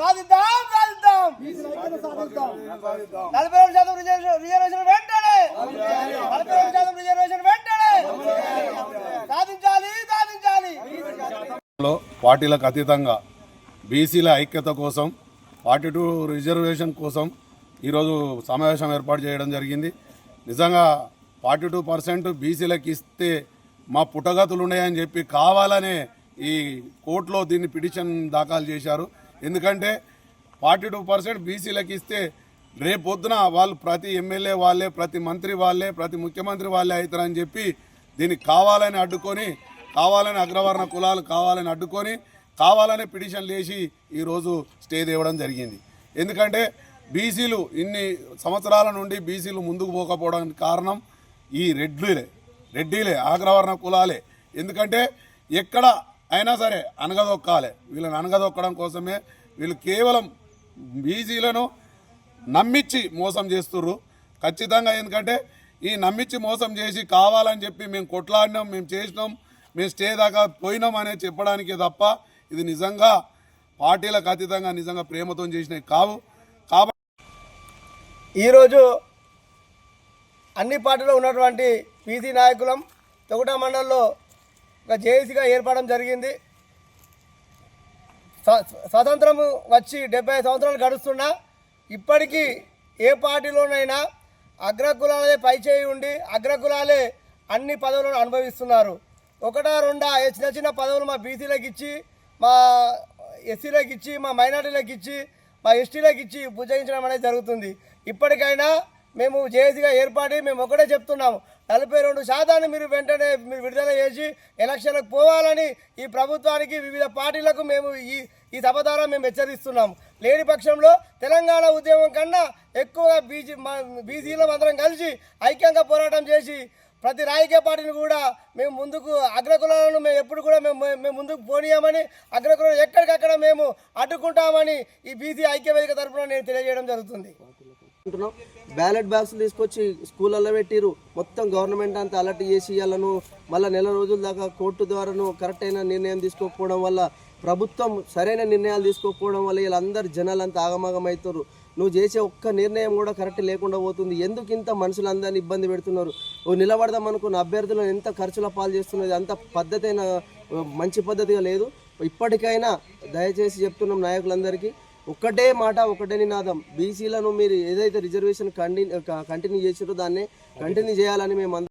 సాధిద్దాం సాధిద్దాం. నలభై రెండు శాతం రిజర్వేషన్ వెంటనే. నలభై రెండు శాతం రిజర్వేషన్ వెంటనే. సాధించాలి సాధించాలి. లో పార్టీలకు అతీతంగా బీసీల ఐక్యత కోసం ఫార్టీ టూ రిజర్వేషన్ కోసం ఈరోజు సమావేశం ఏర్పాటు చేయడం జరిగింది. నిజంగా ఫార్టీ టూ పర్సెంట్ బీసీలకు ఇస్తే మా పుట్టగతులు ఉన్నాయని చెప్పి కావాలనే ఈ కోర్టులో దీన్ని పిటిషన్ దాఖలు చేశారు. ఎందుకంటే ఫార్టీ టూ పర్సెంట్ బీసీలకు ఇస్తే రేపొద్దున వాళ్ళు ప్రతి ఎమ్మెల్యే వాళ్ళే ప్రతి మంత్రి వాళ్ళే ప్రతి ముఖ్యమంత్రి వాళ్ళే అవుతారని చెప్పి దీనికి కావాలని అడ్డుకొని కావాలని అగ్రవర్ణ కులాలు కావాలని అడ్డుకొని కావాలనే పిటిషన్ లేచి ఈరోజు స్టే తేవడం జరిగింది. ఎందుకంటే బీసీలు ఇన్ని సంవత్సరాల నుండి బీసీలు ముందుకు పోకపోవడానికి కారణం ఈ రెడ్లే రెడ్డిలే అగ్రవర్ణ కులాలే. ఎందుకంటే ఎక్కడ అయినా సరే అనగదొక్కాలి. వీళ్ళని అనగదొక్కడం కోసమే వీళ్ళు కేవలం బీజీలను నమ్మించి మోసం చేస్తుర్రు. ఖచ్చితంగా ఎందుకంటే ఈ నమ్మించి మోసం చేసి కావాలని చెప్పి మేము కొట్లాడినాం మేము చేసినాం మేము స్టే దాకా పోయినాం అనేది చెప్పడానికి తప్ప ఇది నిజంగా పార్టీలకు అతీతంగా నిజంగా ప్రేమతో చేసినవి కావు. కాబట్టి ఈరోజు అన్ని పార్టీలో ఉన్నటువంటి పీసీ నాయకులం తొగుట మండలంలో ఒక జేఏసీగా ఏర్పడడం జరిగింది. స్వతంత్రం వచ్చి డెబ్బై సంవత్సరాలు గడుస్తున్నా ఇప్పటికీ ఏ పార్టీలోనైనా అగ్రకులాలే పైచేయి ఉండి అగ్రకులాలే అన్ని పదవులను అనుభవిస్తున్నారు. ఒకటా రెండా చిన్న చిన్న పదవులు మా బీసీలకు ఇచ్చి మా ఎస్సీలకు ఇచ్చి మా మైనార్టీలకు ఇచ్చి మా ఎస్టీలకు ఇచ్చి భుజగించడం అనేది జరుగుతుంది. ఇప్పటికైనా మేము జేఏసీగా ఏర్పాటు మేము ఒకటే చెప్తున్నాము నలభై రెండు శాతాన్ని మీరు వెంటనే మీరు విడుదల చేసి ఎలక్షన్లకు పోవాలని ఈ ప్రభుత్వానికి వివిధ పార్టీలకు మేము ఈ ఈ సభ ద్వారా మేము హెచ్చరిస్తున్నాం. లేని పక్షంలో తెలంగాణ ఉద్యమం కన్నా ఎక్కువగా బీజీ బీసీలో అందరం కలిసి ఐక్యంగా పోరాటం చేసి ప్రతి రాజకీయ పార్టీని కూడా మేము ముందుకు అగ్రకులాలను మేము ఎప్పుడు కూడా మేము మేము ముందుకు పోనీయమని అగ్రకులను ఎక్కడికక్కడ మేము అడ్డుకుంటామని ఈ బీసీ ఐక్యవేదిక తరఫున నేను తెలియజేయడం జరుగుతుంది. అంటున్నాం బ్యాలెట్ బాక్స్ తీసుకొచ్చి స్కూళ్ళల్లో పెట్టిరు మొత్తం గవర్నమెంట్ అంతా అలర్ట్ చేసి వాళ్ళను మళ్ళీ నెల రోజుల దాకా కోర్టు ద్వారాను కరెక్ట్ అయిన నిర్ణయం తీసుకోకపోవడం వల్ల ప్రభుత్వం సరైన నిర్ణయాలు తీసుకోకపోవడం వల్ల వీళ్ళందరూ జనాలంతా అంతా అవుతారు నువ్వు చేసే ఒక్క నిర్ణయం కూడా కరెక్ట్ లేకుండా పోతుంది. ఎందుకు ఇంత మనుషులందరినీ ఇబ్బంది పెడుతున్నారు? నిలబడదాం అనుకున్న అభ్యర్థులను ఎంత ఖర్చుల పాలు చేస్తున్నది? అంత పద్ధతి మంచి పద్ధతిగా లేదు. ఇప్పటికైనా దయచేసి చెప్తున్నాం నాయకులందరికీ ఒక్కటే మాట ఒకటే నినాదం. బీసీలను మీరు ఏదైతే రిజర్వేషన్ కంటిన్యూ కంటిన్యూ చేసారో దాన్ని కంటిన్యూ చేయాలని మేము